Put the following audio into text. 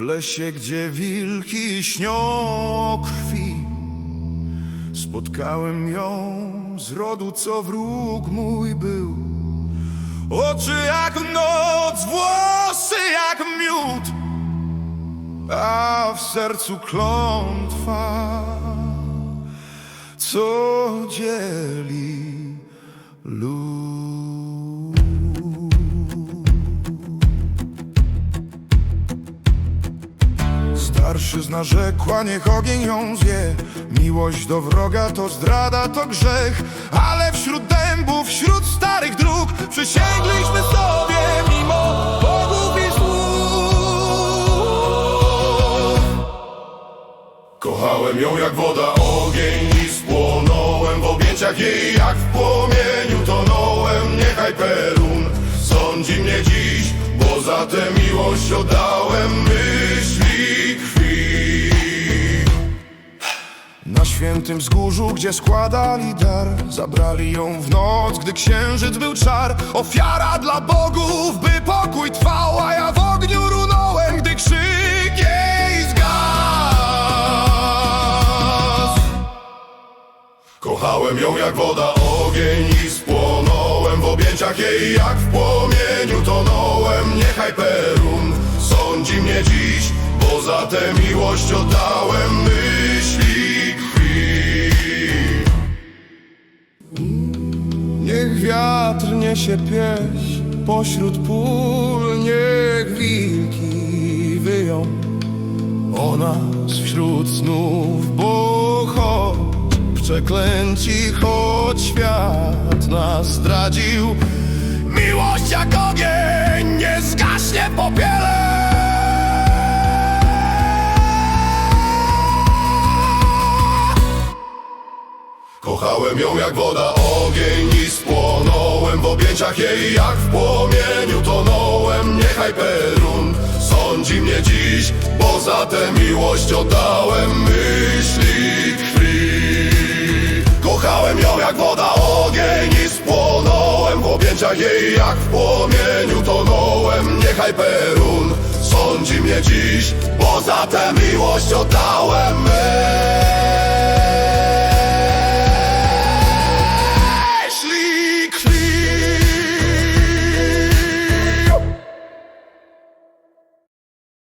lesie, gdzie wilki śnią krwi Spotkałem ją z rodu, co wróg mój był. Oczy jak noc, włosy jak miód A w sercu klątwa Co dzieli lud Starszyzna rzekła, niech ogień ją zje. Miłość do wroga to zdrada, to grzech. Ale wśród dębów, wśród starych dróg Przysięgliśmy sobie mimo bogów i słów Kochałem ją jak woda, ogień i spłonąłem W objęciach jej jak w płomieniu. Tonąłem Niechaj Perun sądzi mnie dziś Bo za tę miłość oddałem myśli Na świętym wzgórzu, gdzie składali dar. Zabrali ją w noc, gdy księżyc był czar. Ofiara dla bogów, by pokój trwał A ja w ogniu runąłem, gdy krzyk jej zgasł. Kochałem ją jak woda, ogień i spłonąłem. W objęciach jej jak w płomieniu tonąłem. Niechaj Perun sądzi mnie dziś Bo za tę miłość oddałem Niech wiatr niesie pieśń pośród pól Niech wilki wyją. O nas wśród snów, bo choć przeklęci, choć świat nas zdradził, Kochałem ją jak woda, ogień i spłonąłem W objęciach jej jak w płomieniu. Tonąłem Niechaj Perun sądzi mnie dziś Bo za tę miłość oddałem myśli krwi. Kochałem ją jak woda, ogień i spłonąłem W objęciach jej jak w płomieniu. Tonąłem Niechaj Perun sądzi mnie dziś Bo za tę miłość oddałem myśli